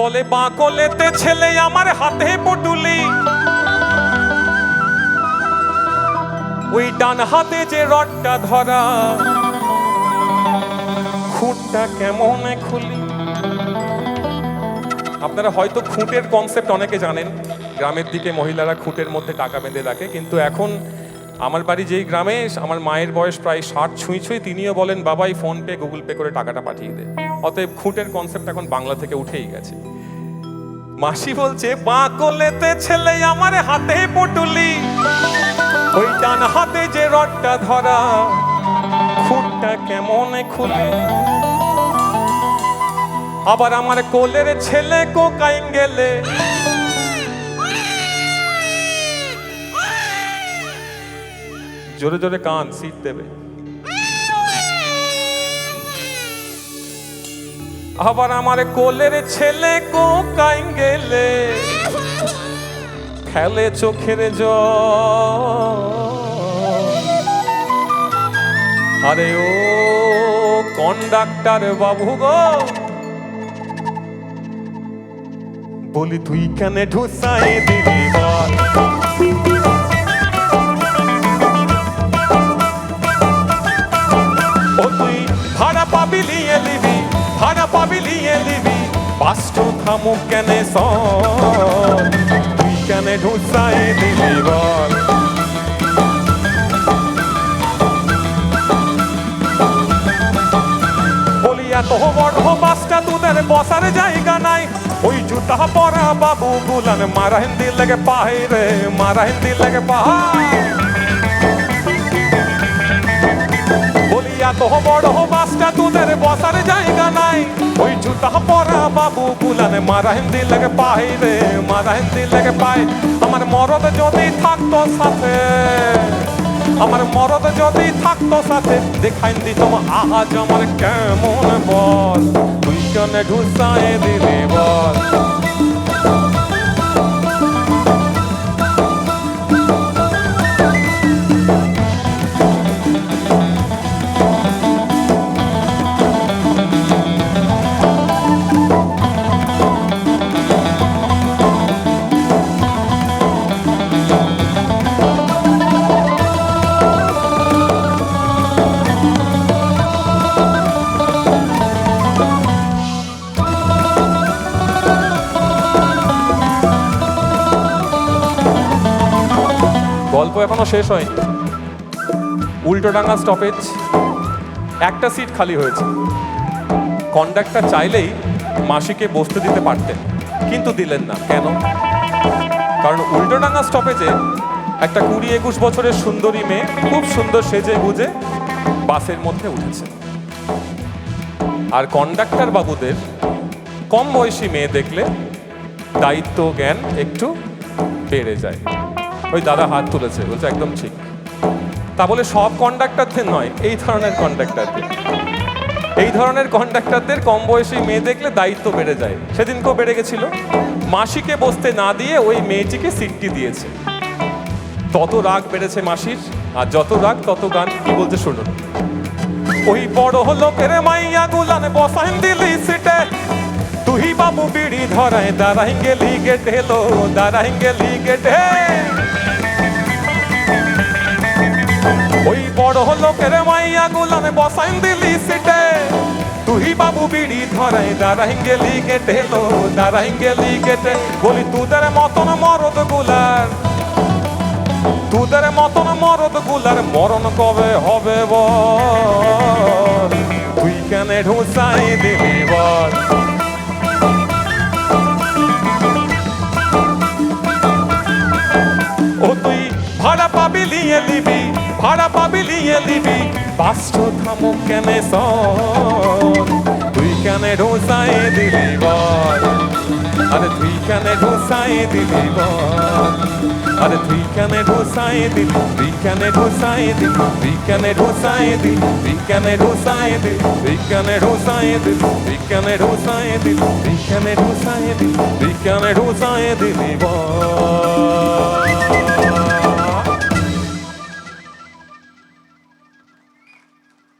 বলে, বাঁকলেতে ছেলে আমার হাতে পটুলি। ওই ডান হাতে যে রডটা ধরা, খুঁটটা কেমন খুলি। আপনারা হয়তো খুঁটের কনসেপ্ট অনেকে জানেন। গ্রামের দিকে মহিলারা খুঁটের মধ্যে টাকা বেঁধে রাখে, কিন্তু এখন আমার বাড়ি যেই গ্রামে, আমার মায়ের বয়স প্রায় ষাট ছুঁই ছুঁই, তিনিও বলেন, বাবাই ফোন পে, গুগল পে করে টাকাটা পাঠিয়ে দে। অতএব খুঁটের কনসেপ্ট এখন বাংলা থেকে উঠেই গেছে। মাসি বলছে বাঁকলেতে ছেলে আমার হাতে পটুলি। ওই ডান হাতে যে রডটা ধরা, খুঁটটা কেমন খুলে? আবার আমার কোলের ছেলে কোকাইন গেলে, জোরে জোরে কান, সিট দেবে। আবার আমার কোলের ছেলে কোকাইন গেলে। ফেলে চোখের আরে ও কন্ডাক্টর বাবু গো। বলি, তুই কেন ঢুসাই দিদি বল? পাঁচটো থামুক কেন সন তুই কেন ঢুসাই দিবি বল বলি এত বড় বাসটা তোদের বসার জায়গা নাই ওই জুতা পরা বাবু গুলান মারা হিন্দি লেগে পাহাই রে মারা হিন্দি লেগে পাহাই বলি এত বড় বাসটা তোদের বসার জায়গা নাই ওই জুতা পরা বাবু গুলান মারা হিন্দি লেগে পাহাই রে মারা হিন্দি লেগে পাই আমার মরদ যদি থাকতো সাথে আমার মরদ যদি থাকতো সাথে দেখাই দিত আজ আমার কেমন বল তুই কেন ঢুসায় দিলি বল গল্প এখনও শেষ হয়নি। উল্টোডাঙ্গা স্টপেজ একটা সিট খালি হয়েছে। কন্ডাক্টর চাইলেই মাসিকে বসতে দিতে পারতেন, কিন্তু দিলেন না। কেন? কারণ উল্টোডাঙ্গা স্টপেজে একটা কুড়ি একুশ বছরের সুন্দরী মেয়ে খুব সুন্দর সেজে গুজে বাসের মধ্যে উঠেছে। আর কন্ডাক্টর বাবুদের কম বয়সী মেয়ে দেখলে দায়িত্ব জ্ঞান একটু বেড়ে যায়। ওই দাদা হাত তুলেছে, বলছে একদম ঠিক। তা বলে সব কন্ডাক্টরদের নয়, এই ধরনের কন্ডাক্টরদের এই ধরনের কন্ডাক্টরদের কম বয়সী মেয়ে দেখলে দায়িত্ব বেড়ে যায়। সেদিনকেও বেড়ে গেছিল। মাসিকে বসতে না দিয়ে ওই মেয়েটিকে সিটটি দিয়েছে। তত রাগ বেড়েছে মাসির, আর যত রাগ, তত গান কি বলতে শুনুন। ওই বড় লোকের মাইয়া গুলান বসাইন দিলি সিটে। তুই বাবু বিড়ি ধরায় দাঁড়াই গেলি গেটে লো দাঁড়াই গেলি গেটে। বড় লোকের মাইয়া গুলান বসাইন দিলি সিটে। তুই বাবু বিড়ি ধরাই দাঁড়াই গেলি গেটে লো দাঁড়াই গেলি গেটে। বলি, তোদের মতন মরদগুলার, তোদের মতন মরদগুলার মরণ কবে হবে বল? তুই কেন ঢুসাই দিবি বল? পাবি লিয়ে লিবি বাসটো থামুক কেন সন তুই কেন ঢোসাই দিবি বল আরে তুই কেন ঢোসাই দিবি বল আরে তুই কেন ঢোসাই দিবি তুই কেন ঢোসাই দিবি তুই কেন ঢোসাই দিবি তুই কেন ঢোসাই দিবি তুই কেন ঢোসাই দিবি তুই কেন ঢোসাই দিবি তুই কেন ঢোসাই দিবি তুই কেন ঢোসাই দিবি বল